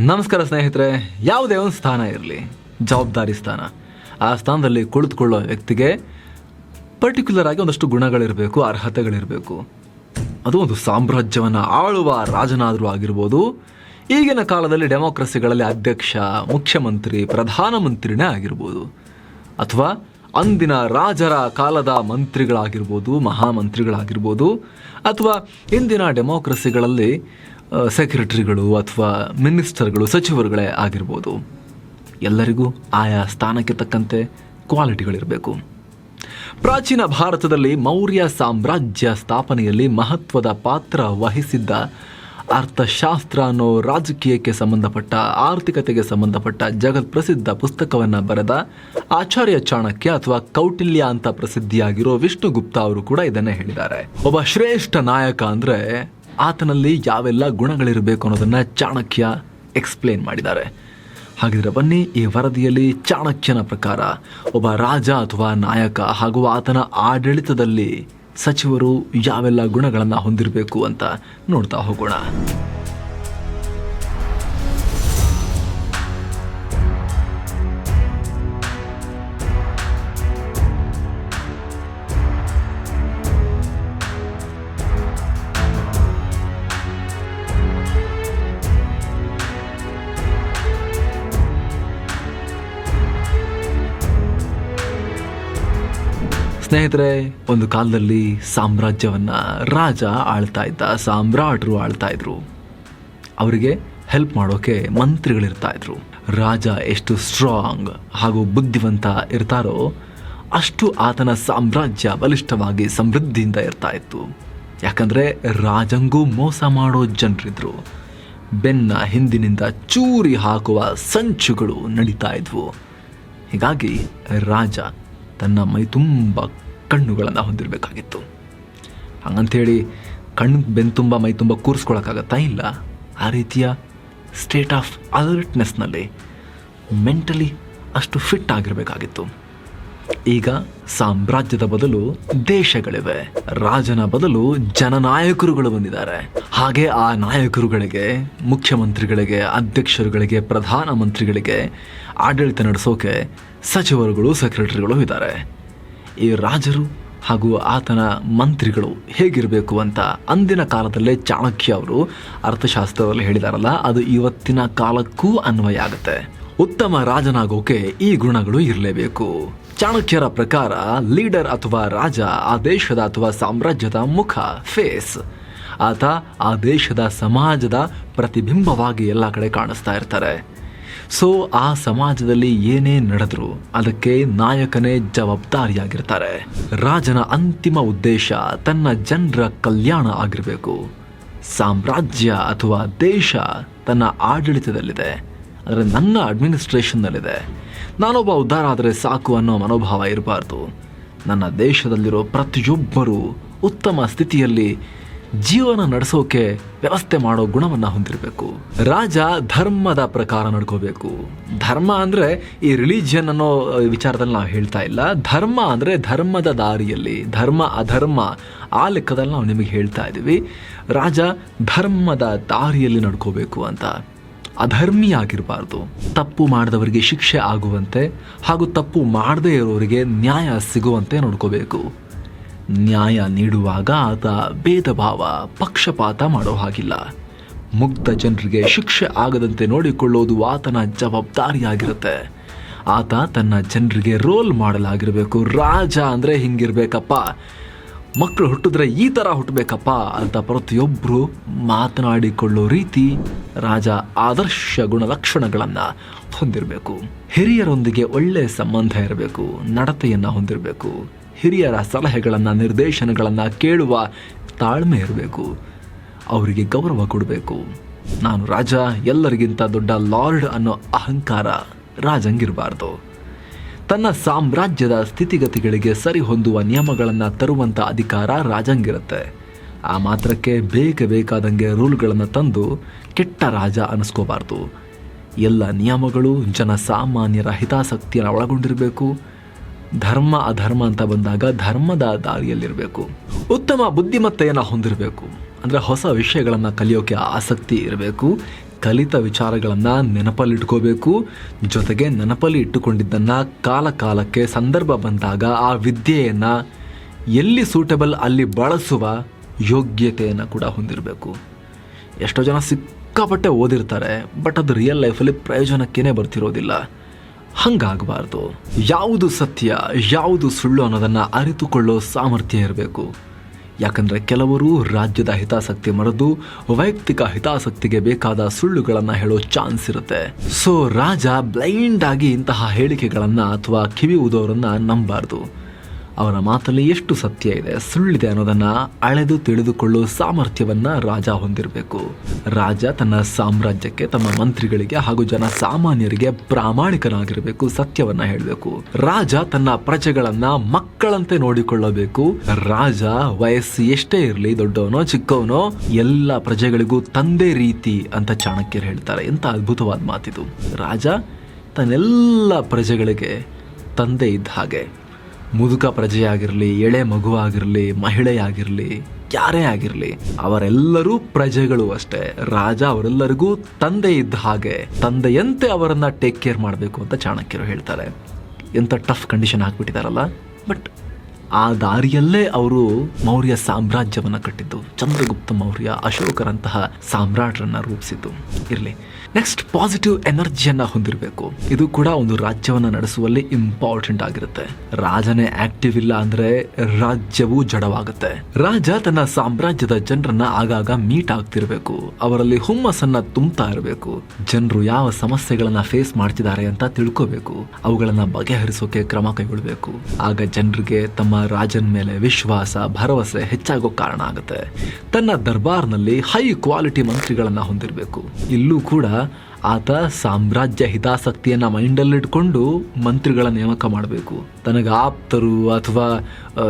ನಮಸ್ಕಾರ ಸ್ನೇಹಿತರೆ, ಯಾವುದೇ ಒಂದು ಸ್ಥಾನ ಇರಲಿ, ಜವಾಬ್ದಾರಿ ಸ್ಥಾನ. ಆ ಸ್ಥಾನದಲ್ಲಿ ಕುಳಿತುಕೊಳ್ಳೋ ವ್ಯಕ್ತಿಗೆ ಪರ್ಟಿಕ್ಯುಲರ್ ಆಗಿ ಒಂದಷ್ಟು ಗುಣಗಳಿರಬೇಕು, ಅರ್ಹತೆಗಳಿರಬೇಕು. ಅದು ಒಂದು ಸಾಮ್ರಾಜ್ಯವನ್ನು ಆಳುವ ರಾಜನಾದರೂ ಆಗಿರ್ಬೋದು. ಈಗಿನ ಕಾಲದಲ್ಲಿ ಡೆಮೋಕ್ರಸಿಗಳಲ್ಲಿ ಅಧ್ಯಕ್ಷ, ಮುಖ್ಯಮಂತ್ರಿ, ಪ್ರಧಾನಮಂತ್ರಿನೇ ಆಗಿರ್ಬೋದು. ಅಥವಾ ಅಂದಿನ ರಾಜರ ಕಾಲದ ಮಂತ್ರಿಗಳಾಗಿರ್ಬೋದು, ಮಹಾಮಂತ್ರಿಗಳಾಗಿರ್ಬೋದು. ಅಥವಾ ಇಂದಿನ ಡೆಮೋಕ್ರಸಿಗಳಲ್ಲಿ ಸೆಕ್ರೆಟರಿಗಳು ಅಥವಾ ಮಿನಿಸ್ಟರ್ಗಳು ಸಚಿವರುಗಳೇ ಆಗಿರ್ಬೋದು. ಎಲ್ಲರಿಗೂ ಆಯಾ ಸ್ಥಾನಕ್ಕೆ ತಕ್ಕಂತೆ ಕ್ವಾಲಿಟಿಗಳಿರಬೇಕು ಪ್ರಾಚೀನ ಭಾರತದಲ್ಲಿ ಮೌರ್ಯ ಸಾಮ್ರಾಜ್ಯ ಸ್ಥಾಪನೆಯಲ್ಲಿ ಮಹತ್ವದ ಪಾತ್ರ ವಹಿಸಿದ್ದ ಅರ್ಥಶಾಸ್ತ್ರ ಅನ್ನೋ ರಾಜಕೀಯಕ್ಕೆ ಸಂಬಂಧಪಟ್ಟ, ಆರ್ಥಿಕತೆಗೆ ಸಂಬಂಧಪಟ್ಟ ಜಗತ್ಪ್ರಸಿದ್ಧ ಪುಸ್ತಕವನ್ನು ಬರೆದ ಆಚಾರ್ಯ ಚಾಣಕ್ಯ ಅಥವಾ ಕೌಟಿಲ್ಯ ಅಂತ ಪ್ರಸಿದ್ಧಿಯಾಗಿರೋ ವಿಷ್ಣುಗುಪ್ತ ಅವರು ಕೂಡ ಇದನ್ನೇ ಹೇಳಿದ್ದಾರೆ. ಒಬ್ಬ ಶ್ರೇಷ್ಠ ನಾಯಕ ಅಂದ್ರೆ ಆತನಲ್ಲಿ ಯಾವೆಲ್ಲ ಗುಣಗಳಿರಬೇಕು ಅನ್ನೋದನ್ನು ಚಾಣಕ್ಯ ಎಕ್ಸ್ಪ್ಲೇನ್ ಮಾಡಿದ್ದಾರೆ. ಹಾಗಿದ್ರೆ ಬನ್ನಿ ಈ ವರದಿಯಲ್ಲಿ ಚಾಣಕ್ಯನ ಪ್ರಕಾರ, ಒಬ್ಬ ರಾಜ ಅಥವಾ ನಾಯಕ ಹಾಗೂ ಆತನ ಆಡಳಿತದಲ್ಲಿ ಸಚಿವರು ಯಾವೆಲ್ಲ ಗುಣಗಳನ್ನು ಹೊಂದಿರಬೇಕು ಅಂತ ನೋಡ್ತಾ ಹೋಗೋಣ. ಸ್ನೇಹಿತರೆ, ಒಂದು ಕಾಲದಲ್ಲಿ ಸಾಮ್ರಾಜ್ಯವನ್ನ ರಾಜ ಆಳ್ತಾ ಇದ್ದ, ಸಾಮ್ರಾಟರು ಆಳ್ತಾ ಇದ್ರು. ಅವರಿಗೆ ಹೆಲ್ಪ್ ಮಾಡೋಕೆ ಮಂತ್ರಿಗಳಿರ್ತಾ ಇದ್ರು. ರಾಜ ಎಷ್ಟು ಸ್ಟ್ರಾಂಗ್ ಹಾಗೂ ಬುದ್ಧಿವಂತ ಇರ್ತಾರೋ, ಅಷ್ಟು ಆತನ ಸಾಮ್ರಾಜ್ಯ ಬಲಿಷ್ಠವಾಗಿ ಸಮೃದ್ಧಿಯಿಂದ ಇರ್ತಾ ಇತ್ತು. ಯಾಕಂದ್ರೆ ರಾಜಂಗೂ ಮೋಸ ಮಾಡೋ ಜನರಿದ್ರು. ಬೆನ್ನ ಹಿಂದಿನಿಂದ ಚೂರಿ ಹಾಕುವ ಸಂಚುಗಳು ನಡೀತಾ ಇದ್ವು. ಹೀಗಾಗಿ ರಾಜ ತನ್ನ ಮೈ ತುಂಬ ಕಣ್ಣುಗಳನ್ನು ಹೊಂದಿರಬೇಕಾಗಿತ್ತು. ಹಂಗಂಥೇಳಿ ಕಣ್ಣು ಬೆನ್ ತುಂಬ, ಮೈ ತುಂಬ ಕೂರಿಸ್ಕೊಳಕ್ಕಾಗತ್ತಾ ಇಲ್ಲ? ಆ ರೀತಿಯ ಸ್ಟೇಟ್ ಆಫ್ ಅಲರ್ಟ್ನೆಸ್ನಲ್ಲಿ ಮೆಂಟಲಿ ಅಷ್ಟು ಫಿಟ್ ಆಗಿರಬೇಕಾಗಿತ್ತು. ಈಗ ಸಾಮ್ರಾಜ್ಯದ ಬದಲು ದೇಶಗಳಿವೆ. ರಾಜನ ಬದಲು ಜನನಾಯಕರುಗಳು ಬಂದಿದ್ದಾರೆ. ಹಾಗೆ ಆ ನಾಯಕರುಗಳಿಗೆ, ಮುಖ್ಯಮಂತ್ರಿಗಳಿಗೆ, ಅಧ್ಯಕ್ಷರುಗಳಿಗೆ ಪ್ರಧಾನಮಂತ್ರಿಗಳಿಗೆ ಆಡಳಿತ ನಡೆಸೋಕೆ ಸಚಿವರುಗಳು ಸೆಕ್ರೆಟರಿಗಳು ಇದ್ದಾರೆ. ಈ ರಾಜರು ಹಾಗೂ ಆತನ ಮಂತ್ರಿಗಳು ಹೇಗಿರಬೇಕು ಅಂತ ಅಂದಿನ ಕಾಲದಲ್ಲೇ ಚಾಣಕ್ಯ ಅವರು ಅರ್ಥಶಾಸ್ತ್ರದಲ್ಲಿ ಹೇಳಿದಾರಲ್ಲ, ಅದು ಇವತ್ತಿನ ಕಾಲಕ್ಕೂ ಅನ್ವಯ ಆಗುತ್ತೆ. ಉತ್ತಮ ರಾಜನಾಗೋಕೆ ಈ ಗುಣಗಳು ಇರಲೇಬೇಕು. ಚಾಣಕ್ಯರ ಪ್ರಕಾರ ಲೀಡರ್ ಅಥವಾ ರಾಜ, ಆ ದೇಶದ ಅಥವಾ ಸಾಮ್ರಾಜ್ಯದ ಮುಖ, ಫೇಸ್. ಆತ ಆ ದೇಶದ ಸಮಾಜದ ಪ್ರತಿಬಿಂಬವಾಗಿ ಎಲ್ಲ ಕಡೆ ಕಾಣಿಸ್ತಾ ಇರ್ತಾರೆ. ಸೊ ಆ ಸಮಾಜದಲ್ಲಿ ಏನೇ ನಡೆದ್ರು ಅದಕ್ಕೆ ನಾಯಕನೇ ಜವಾಬ್ದಾರಿಯಾಗಿರ್ತಾರೆ. ರಾಜನ ಅಂತಿಮ ಉದ್ದೇಶ ತನ್ನ ಜನರ ಕಲ್ಯಾಣ ಆಗಿರಬೇಕು. ಸಾಮ್ರಾಜ್ಯ ಅಥವಾ ದೇಶ ತನ್ನ ಆಡಳಿತದಲ್ಲಿದೆ. ಅಂದರೆ ನನ್ನ ಅಡ್ಮಿನಿಸ್ಟ್ರೇಷನ್ನಲ್ಲಿದೆ. ನಾನೊಬ್ಬ ಉದ್ಧಾರ ಆದರೆ ಸಾಕು ಅನ್ನೋ ಮನೋಭಾವ ಇರಬಾರ್ದು. ನನ್ನ ದೇಶದಲ್ಲಿರೋ ಪ್ರತಿಯೊಬ್ಬರೂ ಉತ್ತಮ ಸ್ಥಿತಿಯಲ್ಲಿ ಜೀವನ ನಡೆಸೋಕೆ ವ್ಯವಸ್ಥೆ ಮಾಡೋ ಗುಣವನ್ನು ಹೊಂದಿರಬೇಕು. ರಾಜ ಧರ್ಮದ ಪ್ರಕಾರ ನಡ್ಕೋಬೇಕು. ಧರ್ಮ ಅಂದರೆ ಈ ರಿಲಿಜಿಯನ್ ಅನ್ನೋ ವಿಚಾರದಲ್ಲಿ ನಾವು ಹೇಳ್ತಾ ಇಲ್ಲ. ಧರ್ಮ ಅಂದರೆ ಧರ್ಮದ ದಾರಿಯಲ್ಲಿ, ಧರ್ಮ ಅಧರ್ಮ ಆ ಲೆಕ್ಕದಲ್ಲಿ ನಾವು ನಿಮಗೆ ಹೇಳ್ತಾ ಇದ್ದೀವಿ. ರಾಜ ಧರ್ಮದ ದಾರಿಯಲ್ಲಿ ನಡ್ಕೋಬೇಕು ಅಂತ. ಅಧರ್ಮಿ ಆಗಿರಬಾರ್ದು. ತಪ್ಪು ಮಾಡಿದವರಿಗೆ ಶಿಕ್ಷೆ ಆಗುವಂತೆ ಹಾಗೂ ತಪ್ಪು ಮಾಡದೇ ಇರೋರಿಗೆ ನ್ಯಾಯ ಸಿಗುವಂತೆ ನೋಡ್ಕೋಬೇಕು. ನ್ಯಾಯ ನೀಡುವಾಗ ಆತ ಭೇದ ಭಾವ ಪಕ್ಷಪಾತ ಮಾಡೋ ಹಾಗಿಲ್ಲ. ಮುಗ್ಧ ಜನರಿಗೆ ಶಿಕ್ಷೆ ಆಗದಂತೆ ನೋಡಿಕೊಳ್ಳೋದು ಆತನ ಜವಾಬ್ದಾರಿಯಾಗಿರುತ್ತೆ. ಆತ ತನ್ನ ಜನರಿಗೆ ರೋಲ್ ಮಾಡಲಾಗಿರಬೇಕು. ರಾಜ ಅಂದರೆ ಹಿಂಗಿರ್ಬೇಕಪ್ಪ. ಮಕ್ಕಳು ಹುಟ್ಟಿದ್ರೆ ಈ ಥರ ಹುಟ್ಟಬೇಕಪ್ಪ ಅಂತ ಪ್ರತಿಯೊಬ್ಬರು ಮಾತನಾಡಿಕೊಳ್ಳೋ ರೀತಿ ರಾಜ ಆದರ್ಶ ಗುಣಲಕ್ಷಣಗಳನ್ನು ಹೊಂದಿರಬೇಕು. ಹಿರಿಯರೊಂದಿಗೆ ಒಳ್ಳೆ ಸಂಬಂಧ ಇರಬೇಕು. ನಡತೆಯನ್ನು ಹೊಂದಿರಬೇಕು. ಹಿರಿಯರ ಸಲಹೆಗಳನ್ನು, ನಿರ್ದೇಶನಗಳನ್ನು ಕೇಳುವ ತಾಳ್ಮೆ ಇರಬೇಕು. ಅವರಿಗೆ ಗೌರವ ಕೊಡಬೇಕು. ನಾನು ರಾಜ, ಎಲ್ಲರಿಗಿಂತ ದೊಡ್ಡ ಲಾರ್ಡ್ ಅನ್ನೋ ಅಹಂಕಾರ ರಾಜಂಗಿರಬಾರ್ದು. ತನ್ನ ಸಾಮ್ರಾಜ್ಯದ ಸ್ಥಿತಿಗತಿಗಳಿಗೆ ಸರಿ ಹೊಂದುವ ನಿಯಮಗಳನ್ನು ತರುವಂಥ ಅಧಿಕಾರ ರಾಜಂಗಿರುತ್ತೆ. ಆ ಮಾತ್ರಕ್ಕೆ ಬೇಕ ಬೇಕಾದಂಗೆ ರೂಲ್ಗಳನ್ನು ತಂದು ಕೆಟ್ಟ ರಾಜ ಅನಿಸ್ಕೋಬಾರ್ದು. ಎಲ್ಲ ನಿಯಮಗಳು ಜನಸಾಮಾನ್ಯರ ಹಿತಾಸಕ್ತಿಯನ್ನು ಒಳಗೊಂಡಿರಬೇಕು. ಧರ್ಮ, ಅಧರ್ಮ ಅಂತ ಬಂದಾಗ ಧರ್ಮದ ದಾರಿಯಲ್ಲಿರಬೇಕು. ಉತ್ತಮ ಬುದ್ಧಿಮತ್ತೆಯನ್ನು ಹೊಂದಿರಬೇಕು. ಅಂದರೆ ಹೊಸ ವಿಷಯಗಳನ್ನು ಕಲಿಯೋಕೆ ಆಸಕ್ತಿ ಇರಬೇಕು. ಕಲಿತ ವಿಚಾರಗಳನ್ನು ನೆನಪಲ್ಲಿಟ್ಕೋಬೇಕು. ಜೊತೆಗೆ ನೆನಪಲ್ಲಿ ಇಟ್ಟುಕೊಂಡಿದ್ದನ್ನು ಕಾಲ ಕಾಲಕ್ಕೆ ಸಂದರ್ಭ ಬಂದಾಗ ಆ ವಿದ್ಯೆಯನ್ನು ಎಲ್ಲಿ ಸೂಟಬಲ್ ಅಲ್ಲಿ ಬಳಸುವ ಯೋಗ್ಯತೆಯನ್ನು ಕೂಡ ಹೊಂದಿರಬೇಕು. ಎಷ್ಟೋ ಜನ ಸಿಕ್ಕಾಪಟ್ಟೆ ಓದಿರ್ತಾರೆ, ಬಟ್ ಅದು ರಿಯಲ್ ಲೈಫಲ್ಲಿ ಪ್ರಯೋಜನಕ್ಕೇನೆ ಬರ್ತಿರೋದಿಲ್ಲ. ಹಂಗಾಗಬಾರ್ದು. ಯಾವುದು ಸತ್ಯ, ಯಾವುದು ಸುಳ್ಳು ಅನ್ನೋದನ್ನು ಅರಿತುಕೊಳ್ಳೋ ಸಾಮರ್ಥ್ಯ ಇರಬೇಕು. ಯಾಕಂದರೆ ಕೆಲವರು ರಾಜ್ಯದ ಹಿತಾಸಕ್ತಿ ಮರೆದು ವೈಯಕ್ತಿಕ ಹಿತಾಸಕ್ತಿಗೆ ಬೇಕಾದ ಸುಳ್ಳುಗಳನ್ನು ಹೇಳೋ ಚಾನ್ಸ್ ಇರುತ್ತೆ. ಸೊ ರಾಜ ಬ್ಲೈಂಡ್ ಆಗಿ ಇಂತಹ ಹೇಳಿಕೆಗಳನ್ನು ಅಥವಾ ಕಿವಿ ಉದೋರನ್ನು ನಂಬಾರ್ದು ಅವರ ಮಾತಲ್ಲಿ ಎಷ್ಟು ಸತ್ಯ ಇದೆ, ಸುಳ್ಳಿದೆ ಅನ್ನೋದನ್ನ ಅಳೆದು ತಿಳಿದುಕೊಳ್ಳುವ ಸಾಮರ್ಥ್ಯವನ್ನ ರಾಜ ಹೊಂದಿರಬೇಕು. ರಾಜ ತನ್ನ ಸಾಮ್ರಾಜ್ಯಕ್ಕೆ ತಮ್ಮ ಮಂತ್ರಿಗಳಿಗೆ ಹಾಗೂ ಜನ ಸಾಮಾನ್ಯರಿಗೆ ಪ್ರಾಮಾಣಿಕನಾಗಿರಬೇಕು, ಸತ್ಯವನ್ನ ಹೇಳಬೇಕು. ರಾಜ ತನ್ನ ಪ್ರಜೆಗಳನ್ನ ಮಕ್ಕಳಂತೆ ನೋಡಿಕೊಳ್ಳಬೇಕು. ರಾಜ ವಯಸ್ಸು ಎಷ್ಟೇ ಇರಲಿ, ದೊಡ್ಡವನೋ, ಚಿಕ್ಕವನೋ, ಎಲ್ಲ ಪ್ರಜೆಗಳಿಗೂ ತಂದೆ ರೀತಿ ಅಂತ ಚಾಣಕ್ಯರು ಹೇಳ್ತಾರೆ. ಎಂತ ಅದ್ಭುತವಾದ ಮಾತಿದು. ರಾಜ ತನ್ನೆಲ್ಲ ಪ್ರಜೆಗಳಿಗೆ ತಂದೆ ಇದ್ದ ಹಾಗೆ ಮುದುಕ ಪ್ರಜೆಯಾಗಿರಲಿ, ಎಳೆ ಮಗುವಾಗಿರಲಿ, ಮಹಿಳೆಯಾಗಿರಲಿ, ಯಾರೇ ಆಗಿರಲಿ, ಅವರೆಲ್ಲರೂ ಪ್ರಜೆಗಳು ಅಷ್ಟೇ. ರಾಜ ಅವರೆಲ್ಲರಿಗೂ ತಂದೆ ಇದ್ದ ಹಾಗೆ ತಂದೆಯಂತೆ ಅವರನ್ನ ಟೇಕ್ ಕೇರ್ ಮಾಡಬೇಕು ಅಂತ ಚಾಣಕ್ಯರು ಹೇಳ್ತಾರೆ. ಎಂಥ ಟಫ್ ಕಂಡೀಷನ್ ಹಾಕ್ಬಿಟ್ಟಿದಾರಲ್ಲ. ಬಟ್ ಆ ದಾರಿಯಲ್ಲೇ ಅವರು ಮೌರ್ಯ ಸಾಮ್ರಾಜ್ಯವನ್ನು ಕಟ್ಟಿದ್ದು. ಚಂದ್ರಗುಪ್ತ ಮೌರ್ಯ ಅಶೋಕರಂತಹ ಸಾಮ್ರಾಟರನ್ನ ರೂಪಿಸಿದ್ದು. ಇರಲಿ. ನೆಕ್ಸ್ಟ್ ಪಾಸಿಟಿವ್ ಎನರ್ಜಿಯನ್ನ ಹೊಂದಿರಬೇಕು. ಇದು ಕೂಡ ಒಂದು ರಾಜ್ಯವನ್ನು ನಡೆಸುವಲ್ಲಿ ಇಂಪಾರ್ಟೆಂಟ್ ಆಗಿರುತ್ತೆ. ರಾಜನೇ ಆಕ್ಟಿವ್ ಇಲ್ಲ ಅಂದ್ರೆ ರಾಜ್ಯವು ಜಡವಾಗುತ್ತೆ. ರಾಜ ತನ್ನ ಸಾಮ್ರಾಜ್ಯದ ಜನರನ್ನ ಆಗಾಗ ಮೀಟ್ ಆಗ್ತಿರ್ಬೇಕು. ಅವರಲ್ಲಿ ಹುಮ್ಮಸ್ಸನ್ನ ತುಂಬ್ತಾ ಇರಬೇಕು. ಜನರು ಯಾವ ಸಮಸ್ಯೆಗಳನ್ನ ಫೇಸ್ ಮಾಡ್ತಿದ್ದಾರೆ ಅಂತ ತಿಳ್ಕೋಬೇಕು. ಅವುಗಳನ್ನ ಬಗೆಹರಿಸೋಕೆ ಕ್ರಮ ಕೈಗೊಳ್ಳಬೇಕು ಆಗ ಜನರಿಗೆ ತಮ್ಮ ರಾಜನ ಮೇಲೆ ವಿಶ್ವಾಸ, ಭರವಸೆ ಹೆಚ್ಚಾಗೋ ಕಾರಣ ಆಗುತ್ತೆ. ತನ್ನ ದರ್ಬಾರ್ನಲ್ಲಿ ಹೈ ಕ್ವಾಲಿಟಿ ಮಂತ್ರಿಗಳನ್ನ ಹೊಂದಿರಬೇಕು. ಇಲ್ಲೂ ಕೂಡ ಆತ ಸಾಮ್ರಾಜ್ಯ ಹಿತಾಸಕ್ತಿಯನ್ನ ಮೈಂಡಲ್ಲಿಟ್ಕೊಂಡು ಮಂತ್ರಿಗಳ ನೇಮಕ ಮಾಡಬೇಕು. ತನಗೆ ಆಪ್ತರು ಅಥವಾ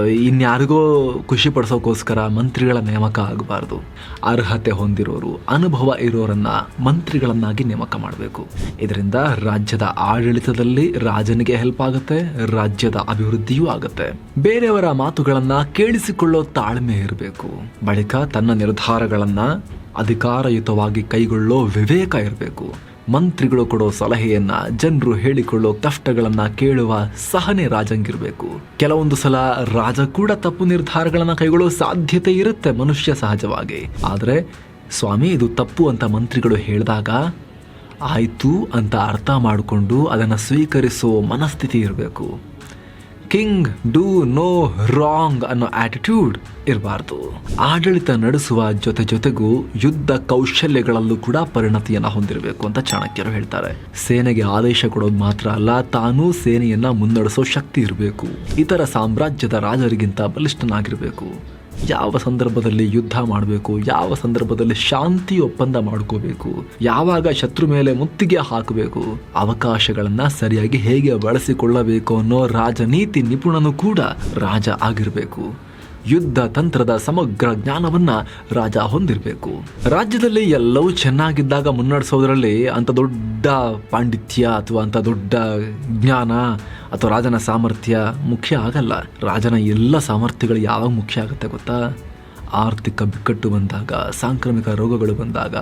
ಇನ್ಯಾರಿಗೋ ಖುಷಿ ಪಡಿಸೋಕ್ಕೋಸ್ಕರ ಮಂತ್ರಿಗಳ ನೇಮಕ ಆಗಬಾರ್ದು. ಅರ್ಹತೆ ಹೊಂದಿರೋರು, ಅನುಭವ ಇರೋರನ್ನ ಮಂತ್ರಿಗಳನ್ನಾಗಿ ನೇಮಕ ಮಾಡಬೇಕು. ಇದರಿಂದ ರಾಜ್ಯದ ಆಡಳಿತದಲ್ಲಿ ರಾಜನಿಗೆ ಹೆಲ್ಪ್ ಆಗುತ್ತೆ, ರಾಜ್ಯದ ಅಭಿವೃದ್ಧಿಯೂ ಆಗುತ್ತೆ. ಬೇರೆಯವರ ಮಾತುಗಳನ್ನ ಕೇಳಿಸಿಕೊಳ್ಳೋ ತಾಳ್ಮೆ ಇರಬೇಕು. ಬಳಿಕ ತನ್ನ ನಿರ್ಧಾರಗಳನ್ನ ಅಧಿಕಾರಯುತವಾಗಿ ಕೈಗೊಳ್ಳೋ ವಿವೇಕ ಇರಬೇಕು. ಮಂತ್ರಿಗಳು ಕೊಡೋ ಸಲಹೆಯನ್ನ ಜನರು ಹೇಳಿಕೊಳ್ಳೋ ಕಷ್ಟಗಳನ್ನ ಕೇಳುವ ಸಹನೆ ರಾಜಂಗಿರಬೇಕು. ಕೆಲವೊಂದು ಸಲ ರಾಜ ಕೂಡ ತಪ್ಪು ನಿರ್ಧಾರಗಳನ್ನ ಕೈಗೊಳ್ಳೋ ಸಾಧ್ಯತೆ ಇರುತ್ತೆ ಮನುಷ್ಯ ಸಹಜವಾಗಿ. ಆದರೆ ಸ್ವಾಮಿ, ಇದು ತಪ್ಪು ಅಂತ ಮಂತ್ರಿಗಳು ಹೇಳಿದಾಗ ಆಯಿತು ಅಂತ ಅರ್ಥ ಮಾಡಿಕೊಂಡು ಅದನ್ನು ಸ್ವೀಕರಿಸೋ ಮನಸ್ಥಿತಿ ಇರಬೇಕು. ಕಿಂಗ್ ಡೂ ನೋ ರಾಂಗ್ ಅನ್ನೋ ಆಟಿಟ್ಯೂಡ್ ಇರಬಾರ್ದು. ಆಡಳಿತ ನಡೆಸುವ ಜೊತೆ ಜೊತೆಗೂ ಯುದ್ಧ ಕೌಶಲ್ಯಗಳಲ್ಲೂ ಕೂಡ ಪರಿಣತಿಯನ್ನು ಹೊಂದಿರಬೇಕು ಅಂತ ಚಾಣಕ್ಯರು ಹೇಳ್ತಾರೆ. ಸೇನೆಗೆ ಆದೇಶ ಕೊಡೋದು ಮಾತ್ರ ಅಲ್ಲ, ತಾನೂ ಸೇನೆಯನ್ನ ಮುನ್ನಡೆಸೋ ಶಕ್ತಿ ಇರಬೇಕು. ಇತರ ಸಾಮ್ರಾಜ್ಯದ ರಾಜರಿಗಿಂತ ಬಲಿಷ್ಠನಾಗಿರಬೇಕು. ಯಾವ ಸಂದರ್ಭದಲ್ಲಿ ಯುದ್ಧ ಮಾಡಬೇಕು, ಯಾವ ಸಂದರ್ಭದಲ್ಲಿ ಶಾಂತಿ ಒಪ್ಪಂದ ಮಾಡ್ಕೋಬೇಕು, ಯಾವಾಗ ಶತ್ರು ಮೇಲೆ ಮುತ್ತಿಗೆ ಹಾಕಬೇಕು, ಅವಕಾಶಗಳನ್ನ ಸರಿಯಾಗಿ ಹೇಗೆ ಬಳಸಿಕೊಳ್ಳಬೇಕು ಅನ್ನೋ ರಾಜನೀತಿ ನಿಪುಣನು ಕೂಡ ರಾಜ ಆಗಿರಬೇಕು. ಯುದ್ಧ ತಂತ್ರದ ಸಮಗ್ರ ಜ್ಞಾನವನ್ನ ರಾಜ ಹೊಂದಿರಬೇಕು. ರಾಜ್ಯದಲ್ಲಿ ಎಲ್ಲವೂ ಚೆನ್ನಾಗಿದ್ದಾಗ ಮುನ್ನಡೆಸೋದ್ರಲ್ಲಿ ಅಂತ ದೊಡ್ಡ ಪಾಂಡಿತ್ಯ ಅಥವಾ ಅಂತ ದೊಡ್ಡ ಜ್ಞಾನ ಅಥವಾ ರಾಜನ ಸಾಮರ್ಥ್ಯ ಮುಖ್ಯ ಆಗಲ್ಲ. ರಾಜನ ಎಲ್ಲ ಸಾಮರ್ಥ್ಯಗಳು ಯಾವಾಗ ಮುಖ್ಯ ಆಗುತ್ತೆ ಗೊತ್ತಾ? ಆರ್ಥಿಕ ಬಿಕ್ಕಟ್ಟು ಬಂದಾಗ, ಸಾಂಕ್ರಾಮಿಕ ರೋಗಗಳು ಬಂದಾಗ,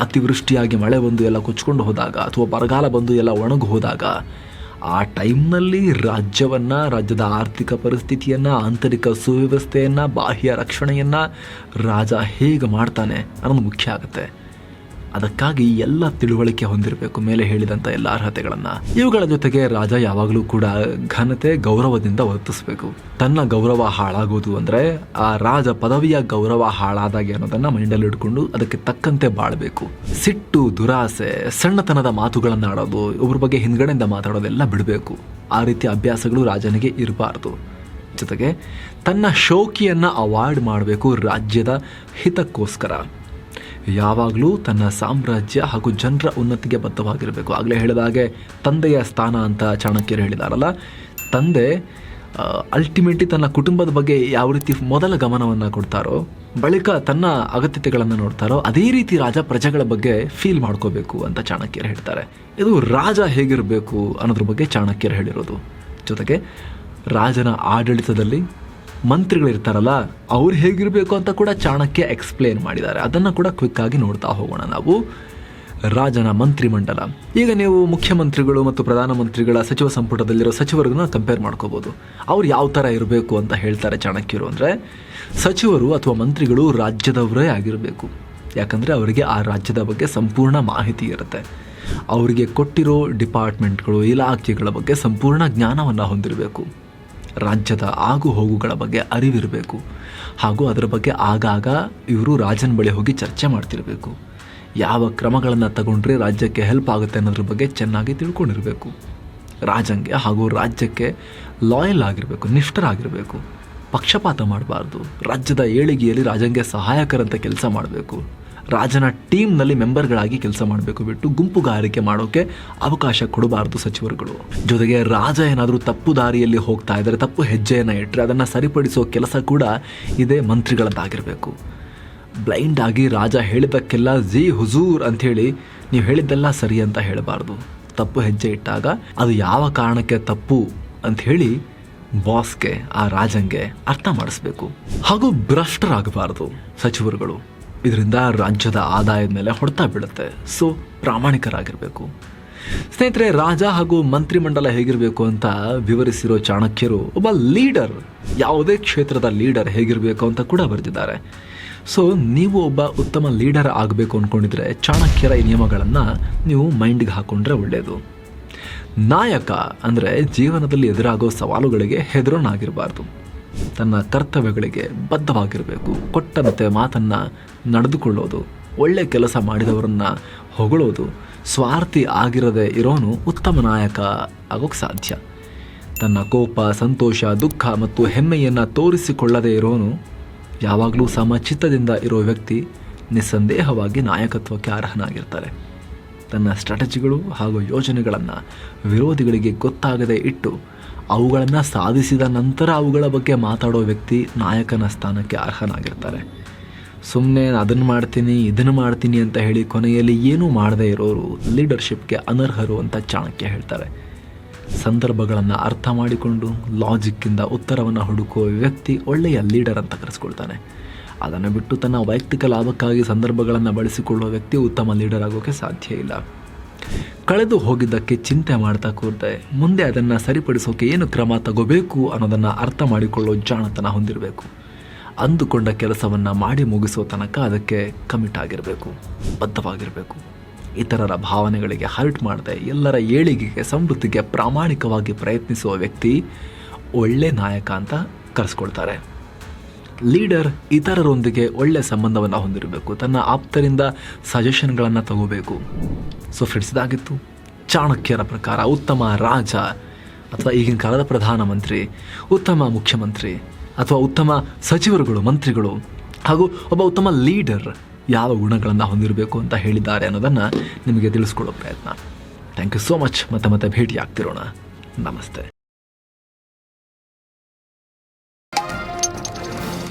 ಅತಿವೃಷ್ಟಿಯಾಗಿ ಮಳೆ ಬಂದು ಎಲ್ಲ ಕೊಚ್ಕೊಂಡು ಹೋದಾಗ ಅಥವಾ ಬರಗಾಲ ಬಂದು ಎಲ್ಲ ಒಣಗಿ ಹೋದಾಗ ಆ ಟೈಮ್ನಲ್ಲಿ ರಾಜ್ಯವನ್ನ, ರಾಜ್ಯದ ಆರ್ಥಿಕ ಪರಿಸ್ಥಿತಿಯನ್ನು, ಆಂತರಿಕ ಸುವ್ಯವಸ್ಥೆಯನ್ನು, ಬಾಹ್ಯ ರಕ್ಷಣೆಯನ್ನು ರಾಜ ಹೇಗೆ ಮಾಡ್ತಾನೆ ಅನ್ನೋದು ಮುಖ್ಯ ಆಗುತ್ತೆ. ಅದಕ್ಕಾಗಿ ಎಲ್ಲ ತಿಳುವಳಿಕೆ ಹೊಂದಿರಬೇಕು. ಮೇಲೆ ಹೇಳಿದಂಥ ಎಲ್ಲ ಅರ್ಹತೆಗಳನ್ನು. ಇವುಗಳ ಜೊತೆಗೆ ರಾಜ ಯಾವಾಗಲೂ ಕೂಡ ಘನತೆ, ಗೌರವದಿಂದ ವರ್ತಿಸಬೇಕು. ತನ್ನ ಗೌರವ ಹಾಳಾಗೋದು ಅಂದರೆ ಆ ರಾಜ ಪದವಿಯ ಗೌರವ ಹಾಳಾದಾಗೆ ಅನ್ನೋದನ್ನ ಮೈಂಡಲ್ಲಿ ಇಟ್ಕೊಂಡು ಅದಕ್ಕೆ ತಕ್ಕಂತೆ ಬಾಳಬೇಕು. ಸಿಟ್ಟು, ದುರಾಸೆ, ಸಣ್ಣತನದ ಮಾತುಗಳನ್ನು ಆಡೋದು ಒಬ್ಬರ ಬಗ್ಗೆ ಹಿಂದ್ಗಡೆಯಿಂದ ಮಾತಾಡೋದೆಲ್ಲ ಬಿಡಬೇಕು. ಆ ರೀತಿ ಅಭ್ಯಾಸಗಳು ರಾಜನಿಗೆ ಇರಬಾರ್ದು. ಜೊತೆಗೆ ತನ್ನ ಶೋಕಿಯನ್ನ ಅವಾರ್ಡ್ ಮಾಡಬೇಕು ರಾಜ್ಯದ ಹಿತಕ್ಕೋಸ್ಕರ. ಯಾವಾಗಲೂ ತನ್ನ ಸಾಮ್ರಾಜ್ಯ ಹಾಗೂ ಜನರ ಉನ್ನತಿಗೆ ಬದ್ಧವಾಗಿರಬೇಕು. ಆಗಲೇ ಹೇಳಿದ ಹಾಗೆ ತಂದೆಯ ಸ್ಥಾನ ಅಂತ ಚಾಣಕ್ಯರು ಹೇಳಿದಾರಲ್ಲ. ತಂದೆ ಅಲ್ಟಿಮೇಟ್ಲಿ ತನ್ನ ಕುಟುಂಬದ ಬಗ್ಗೆ ಯಾವ ರೀತಿ ಮೊದಲ ಗಮನವನ್ನು ಕೊಡ್ತಾರೋ, ಬಳಿಕ ತನ್ನ ಅಗತ್ಯತೆಗಳನ್ನು ನೋಡ್ತಾರೋ, ಅದೇ ರೀತಿ ರಾಜ ಪ್ರಜೆಗಳ ಬಗ್ಗೆ ಫೀಲ್ ಮಾಡ್ಕೋಬೇಕು ಅಂತ ಚಾಣಕ್ಯರು ಹೇಳ್ತಾರೆ. ಇದು ರಾಜ ಹೇಗಿರಬೇಕು ಅನ್ನೋದ್ರ ಬಗ್ಗೆ ಚಾಣಕ್ಯರು ಹೇಳಿರೋದು. ಜೊತೆಗೆ ರಾಜನ ಆಡಳಿತದಲ್ಲಿ ಮಂತ್ರಿಗಳಿರ್ತಾರಲ್ಲ, ಅವ್ರು ಹೇಗಿರಬೇಕು ಅಂತ ಕೂಡ ಚಾಣಕ್ಯ ಎಕ್ಸ್ಪ್ಲೇನ್ ಮಾಡಿದ್ದಾರೆ. ಅದನ್ನು ಕೂಡ ಕ್ವಿಕ್ ಆಗಿ ನೋಡ್ತಾ ಹೋಗೋಣ ನಾವು. ರಾಜನ ಮಂತ್ರಿಮಂಡಲ. ಈಗ ನೀವು ಮುಖ್ಯಮಂತ್ರಿಗಳು ಮತ್ತು ಪ್ರಧಾನಮಂತ್ರಿಗಳ ಸಚಿವ ಸಂಪುಟದಲ್ಲಿರೋ ಸಚಿವರನ್ನ ಕಂಪೇರ್ ಮಾಡ್ಕೋಬೋದು. ಅವ್ರು ಯಾವ ಥರ ಇರಬೇಕು ಅಂತ ಹೇಳ್ತಾರೆ ಚಾಣಕ್ಯರು ಅಂದರೆ, ಸಚಿವರು ಅಥವಾ ಮಂತ್ರಿಗಳು ರಾಜ್ಯದವರೇ ಆಗಿರಬೇಕು. ಯಾಕಂದರೆ ಅವರಿಗೆ ಆ ರಾಜ್ಯದ ಬಗ್ಗೆ ಸಂಪೂರ್ಣ ಮಾಹಿತಿ ಇರುತ್ತೆ. ಅವರಿಗೆ ಕೊಟ್ಟಿರೋ ಡಿಪಾರ್ಟ್ಮೆಂಟ್ಗಳು ಇಲಾಖೆಗಳ ಬಗ್ಗೆ ಸಂಪೂರ್ಣ ಜ್ಞಾನವನ್ನು ಹೊಂದಿರಬೇಕು. ರಾಜ್ಯದ ಆಗು ಹೋಗುಗಳ ಬಗ್ಗೆ ಅರಿವಿರಬೇಕು. ಹಾಗೂ ಅದರ ಬಗ್ಗೆ ಆಗಾಗ ಇವರು ರಾಜನ ಬಳಿ ಹೋಗಿ ಚರ್ಚೆ ಮಾಡ್ತಿರಬೇಕು. ಯಾವ ಕ್ರಮಗಳನ್ನು ತಗೊಂಡ್ರೆ ರಾಜ್ಯಕ್ಕೆ ಹೆಲ್ಪ್ ಆಗುತ್ತೆ ಅನ್ನೋದ್ರ ಬಗ್ಗೆ ಚೆನ್ನಾಗಿ ತಿಳ್ಕೊಂಡಿರಬೇಕು. ರಾಜಂಗೆ ಹಾಗೂ ರಾಜ್ಯಕ್ಕೆ ಲಾಯಲ್ ಆಗಿರಬೇಕು, ನಿಷ್ಠರಾಗಿರಬೇಕು. ಪಕ್ಷಪಾತ ಮಾಡಬಾರ್ದು. ರಾಜ್ಯದ ಏಳಿಗೆಯಲ್ಲಿ ರಾಜಂಗೆ ಸಹಾಯಕರಂತ ಕೆಲಸ ಮಾಡಬೇಕು. ರಾಜನ ಟೀಮ್ನಲ್ಲಿ ಮೆಂಬರ್ಗಳಾಗಿ ಕೆಲಸ ಮಾಡಬೇಕು ಬಿಟ್ಟು ಗುಂಪುಗಾರಿಕೆ ಮಾಡೋಕೆ ಅವಕಾಶ ಕೊಡಬಾರದು ಸಚಿವರುಗಳು. ಜೊತೆಗೆ ರಾಜ ಏನಾದರೂ ತಪ್ಪು ದಾರಿಯಲ್ಲಿ ಹೋಗ್ತಾ ಇದ್ದರೆ ತಪ್ಪು ಹೆಜ್ಜೆಯನ್ನು ಇಟ್ಟರೆ ಅದನ್ನು ಸರಿಪಡಿಸೋ ಕೆಲಸ ಕೂಡ ಇದೇ ಮಂತ್ರಿಗಳದ್ದಾಗಿರಬೇಕು. ಬ್ಲೈಂಡ್ ಆಗಿ ರಾಜ ಹೇಳಿದ್ದಕ್ಕೆಲ್ಲ ಜಿ ಹುಜೂರ್ ಅಂಥೇಳಿ ನೀವು ಹೇಳಿದ್ದೆಲ್ಲ ಸರಿ ಅಂತ ಹೇಳಬಾರ್ದು. ತಪ್ಪು ಹೆಜ್ಜೆ ಇಟ್ಟಾಗ ಅದು ಯಾವ ಕಾರಣಕ್ಕೆ ತಪ್ಪು ಅಂಥೇಳಿ ಬಾಸ್ಗೆ, ಆ ರಾಜಂಗೆ ಅರ್ಥ ಮಾಡಿಸ್ಬೇಕು. ಹಾಗೂ ಭ್ರಷ್ಟರಾಗಬಾರ್ದು ಸಚಿವರುಗಳು. ಇದರಿಂದ ರಾಜ್ಯದ ಆದಾಯದ ಮೇಲೆ ಹೊಡೆತ ಬೀಳುತ್ತೆ. ಸೊ ಪ್ರಾಮಾಣಿಕರಾಗಿರಬೇಕು. ಸ್ನೇಹಿತರೆ, ರಾಜ ಹಾಗೂ ಮಂತ್ರಿಮಂಡಲ ಹೇಗಿರಬೇಕು ಅಂತ ವಿವರಿಸಿರೋ ಚಾಣಕ್ಯರು, ಒಬ್ಬ ಲೀಡರ್, ಯಾವುದೇ ಕ್ಷೇತ್ರದ ಲೀಡರ್ ಹೇಗಿರಬೇಕು ಅಂತ ಕೂಡ ಬರೆದಿದ್ದಾರೆ. ಸೊ ನೀವು ಒಬ್ಬ ಉತ್ತಮ ಲೀಡರ್ ಆಗಬೇಕು ಅಂದ್ಕೊಂಡಿದ್ರೆ ಚಾಣಕ್ಯರ ಈ ನಿಯಮಗಳನ್ನು ನೀವು ಮೈಂಡ್ಗೆ ಹಾಕೊಂಡ್ರೆ ಒಳ್ಳೆಯದು ನಾಯಕ ಅಂದರೆ ಜೀವನದಲ್ಲಿ ಎದುರಾಗೋ ಸವಾಲುಗಳಿಗೆ ಹೆದರೋನಾಗಿರಬಾರ್ದು. ತನ್ನ ಕರ್ತವ್ಯಗಳಿಗೆ ಬದ್ಧವಾಗಿರಬೇಕು. ಕೊಟ್ಟಂತೆ ಮಾತನ್ನು ನಡೆದುಕೊಳ್ಳೋದು, ಒಳ್ಳೆ ಕೆಲಸ ಮಾಡಿದವರನ್ನು ಹೊಗಳೋದು, ಸ್ವಾರ್ಥಿ ಆಗಿರದೆ ಇರೋನು ಉತ್ತಮ ನಾಯಕ ಆಗೋಕ್ಕೆ ಸಾಧ್ಯ. ತನ್ನ ಕೋಪ, ಸಂತೋಷ, ದುಃಖ ಮತ್ತು ಹೆಮ್ಮೆಯನ್ನು ತೋರಿಸಿಕೊಳ್ಳದೇ ಇರೋನು ಯಾವಾಗಲೂ ಸಮಚಿತ್ತದಿಂದ ಇರೋ ವ್ಯಕ್ತಿ ನಿಸ್ಸಂದೇಹವಾಗಿ ನಾಯಕತ್ವಕ್ಕೆ ಅರ್ಹನಾಗಿರ್ತಾರೆ. ತನ್ನ ಸ್ಟ್ರಾಟಜಿಗಳು ಹಾಗೂ ಯೋಜನೆಗಳನ್ನು ವಿರೋಧಿಗಳಿಗೆ ಗೊತ್ತಾಗದೆ ಇಟ್ಟು ಅವುಗಳನ್ನು ಸಾಧಿಸಿದ ನಂತರ ಅವುಗಳ ಬಗ್ಗೆ ಮಾತಾಡೋ ವ್ಯಕ್ತಿ ನಾಯಕನ ಸ್ಥಾನಕ್ಕೆ ಅರ್ಹನಾಗಿರ್ತಾರೆ. ಸುಮ್ಮನೆ ಅದನ್ನು ಮಾಡ್ತೀನಿ ಇದನ್ನು ಮಾಡ್ತೀನಿ ಅಂತ ಹೇಳಿ ಕೊನೆಯಲ್ಲಿ ಏನೂ ಮಾಡದೇ ಇರೋರು ಲೀಡರ್ಶಿಪ್ಗೆ ಅನರ್ಹರು ಅಂತ ಚಾಣಕ್ಯ ಹೇಳ್ತಾರೆ. ಸಂದರ್ಭಗಳನ್ನು ಅರ್ಥ ಮಾಡಿಕೊಂಡು ಲಾಜಿಕ್ಕಿಂದ ಉತ್ತರವನ್ನು ಹುಡುಕುವ ವ್ಯಕ್ತಿ ಒಳ್ಳೆಯ ಲೀಡರ್ ಅಂತ ಕರೆಸ್ಕೊಳ್ತಾನೆ. ಅದನ್ನು ಬಿಟ್ಟು ತನ್ನ ವೈಯಕ್ತಿಕ ಲಾಭಕ್ಕಾಗಿ ಸಂದರ್ಭಗಳನ್ನು ಬಳಸಿಕೊಳ್ಳುವ ವ್ಯಕ್ತಿ ಉತ್ತಮ ಲೀಡರ್ ಆಗೋಕ್ಕೆ ಸಾಧ್ಯ ಇಲ್ಲ. ಕಳೆದು ಹೋಗಿದ್ದಕ್ಕೆ ಚಿಂತೆ ಮಾಡ್ತಾ ಕೂರ್ತೆ ಮುಂದೆ ಅದನ್ನು ಸರಿಪಡಿಸೋಕೆ ಏನು ಕ್ರಮ ತಗೋಬೇಕು ಅನ್ನೋದನ್ನು ಅರ್ಥ ಮಾಡಿಕೊಳ್ಳೋ ಜಾಣತನ ಹೊಂದಿರಬೇಕು. ಅಂದುಕೊಂಡ ಕೆಲಸವನ್ನು ಮಾಡಿ ಮುಗಿಸೋ ತನಕ ಅದಕ್ಕೆ ಕಮಿಟ್ ಆಗಿರಬೇಕು, ಬದ್ಧವಾಗಿರಬೇಕು. ಇತರರ ಭಾವನೆಗಳಿಗೆ ಹರ್ಟ್ ಮಾಡದೆ, ಎಲ್ಲರ ಏಳಿಗೆಗೆ, ಸಮೃದ್ಧಿಗೆ ಪ್ರಾಮಾಣಿಕವಾಗಿ ಪ್ರಯತ್ನಿಸುವ ವ್ಯಕ್ತಿ ಒಳ್ಳೆ ನಾಯಕ ಅಂತ ಕರೆಸ್ಕೊಳ್ತಾರೆ ಲೀಡರ್ ಇತರರೊಂದಿಗೆ ಒಳ್ಳೆಯ ಸಂಬಂಧವನ್ನು ಹೊಂದಿರಬೇಕು. ತನ್ನ ಆಪ್ತರಿಂದ ಸಜೆಷನ್ಗಳನ್ನು ತಗೋಬೇಕು. ಸೊ ಫ್ರೆಂಡ್ಸ್ ಇದಾಗಿತ್ತು. ಚಾಣಕ್ಯರ ಪ್ರಕಾರ ಉತ್ತಮ ರಾಜ ಅಥವಾ ಈಗಿನ ಕಾಲದ ಪ್ರಧಾನಮಂತ್ರಿ ಉತ್ತಮ ಮುಖ್ಯಮಂತ್ರಿ ಅಥವಾ ಉತ್ತಮ ಸಚಿವರುಗಳು, ಮಂತ್ರಿಗಳು ಹಾಗೂ ಒಬ್ಬ ಉತ್ತಮ ಲೀಡರ್ ಯಾವ ಗುಣಗಳನ್ನು ಹೊಂದಿರಬೇಕು ಅಂತ ಹೇಳಿದ್ದಾರೆ ಅನ್ನೋದನ್ನು ನಿಮಗೆ ತಿಳಿಸ್ಕೊಳ್ಳೋ ಪ್ರಯತ್ನ. ಥ್ಯಾಂಕ್ ಯು ಸೋ ಮಚ್ ಮತ್ತೆ ಮತ್ತೆ ಭೇಟಿ ಆಗ್ತಿರೋಣ ನಮಸ್ತೆ.